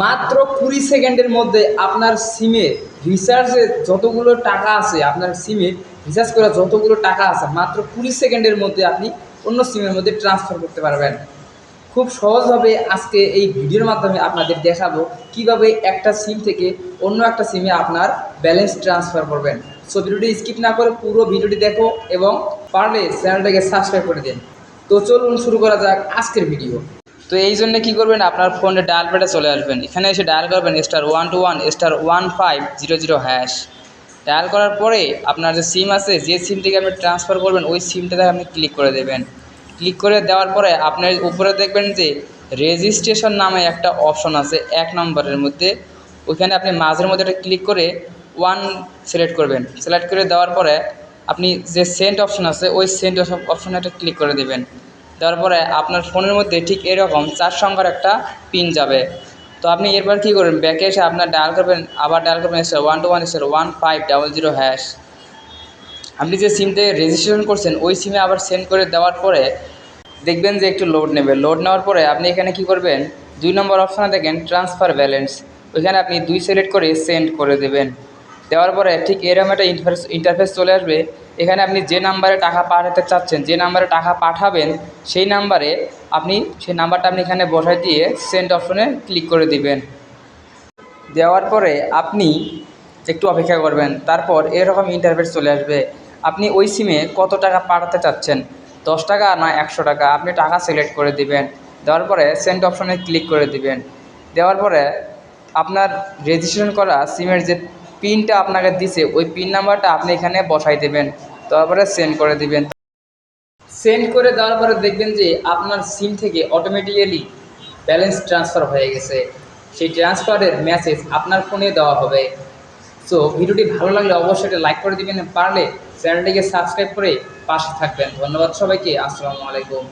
মাত্র কুড়ি সেকেন্ডের মধ্যে আপনার সিমে রিচার্জে যতগুলো টাকা আছে, আপনার সিমে রিচার্জ করা যতগুলো টাকা আছে, মাত্র কুড়ি সেকেন্ডের মধ্যে আপনি অন্য সিমের মধ্যে ট্রান্সফার করতে পারবেন। খুব সহজভাবে আজকে এই ভিডিওর মাধ্যমে আপনাদের দেখাবো কীভাবে একটা সিম থেকে অন্য একটা সিমে আপনার ব্যালেন্স ট্রান্সফার করবেন। সো ভিডিওটি স্কিপ না করে পুরো ভিডিওটি দেখো এবং পারলে চ্যানেলটাকে সাবস্ক্রাইব করে দিন। তো চলুন শুরু করা যাক আজকের ভিডিও তো এই জন্য কী করবেন, আপনার ফোনে ডায়াল প্যাডে চলে আসবেন। এখানে এসে ডায়াল করবেন star one two one star one five zero zero hash dial করার পরে আপনার যে সিম আছে, যে সিম থেকে আপনি ট্রান্সফার করবেন, ওই সিমটাতে আপনি ক্লিক করে দেবেন। ক্লিক করে দেওয়ার পরে আপনার উপরে দেখবেন যে রেজিস্ট্রেশন নামে একটা অপশন আছে, এক নম্বরের মধ্যে। ওইখানে আপনি মাঝের মধ্যে একটা ক্লিক করে ওয়ান সিলেক্ট করবেন। সিলেক্ট করে দেওয়ার পরে আপনি যে সেন্ট অপশন আছে, ওই সেন্ট অপশনে একটা ক্লিক করে দেবেন। দেওয়ার পরে আপনার ফোনের মধ্যে ঠিক এরকম চার সংখ্যার একটা পিন যাবে। তো আপনি এরপর কী করবেন? ব্যাকে এসে আপনার ডায়াল করবেন, আবার ডায়াল করবেন star one two one star one five double zero hash আপনি যে সিম থেকে রেজিস্ট্রেশন করছেন, ওই সিমে আবার সেন্ড করে দেওয়ার পরে দেখবেন যে একটু লোড নেবে। লোড নেওয়ার পরে আপনি এখানে কি করবেন? দুই নম্বর অপশানে দেখেন ট্রান্সফার ব্যালেন্স ওইখানে আপনি দুই সিলেক্ট করে সেন্ড করে দেবেন। দেওয়ার পরে ঠিক এরকম একটা ইন্টারফেস চলে আসবে। এখানে আপনি যে নাম্বারে টাকা পাঠাতে চাচ্ছেন, যে নাম্বারে টাকা পাঠাবেন, সেই নাম্বারে আপনি সেই নাম্বারটা আপনি এখানে বসাই দিয়ে সেন্ড অপশনে ক্লিক করে দিবেন। দেওয়ার পরে আপনি একটু অপেক্ষা করবেন, তারপর এরকম ইন্টারফেস চলে আসবে। আপনি ওই সিমে কত টাকা পাঠাতে চাচ্ছেন? দশ টাকা না একশো টাকা? আপনি টাকা সিলেক্ট করে দিবেন। দেওয়ার পরে সেন্ড অপশনে ক্লিক করে দিবেন। দেওয়ার পরে আপনার রেজিস্ট্রেশন করা সিমের যে পিনটা আপনাকে দিছে, ওই পিন নাম্বারটা আপনি এখানে বসাই দেবেন, তারপরে সেন্ড করে দিবেন। সেন্ড করে দেওয়ার পরে দেখবেন যে আপনার সিম থেকে অটোমেটিক্যালি ব্যালেন্স ট্রান্সফার হয়ে গেছে। সেই ট্রান্সফারের মেসেজ আপনার ফোনে দেওয়া হবে। সো ভিডিওটি ভালো লাগলে অবশ্যই এটা লাইক করে দিবেন, পারলে চ্যানেলটিকে সাবস্ক্রাইব করে পাশে থাকবেন। ধন্যবাদ সবাইকে, আসসালামু আলাইকুম।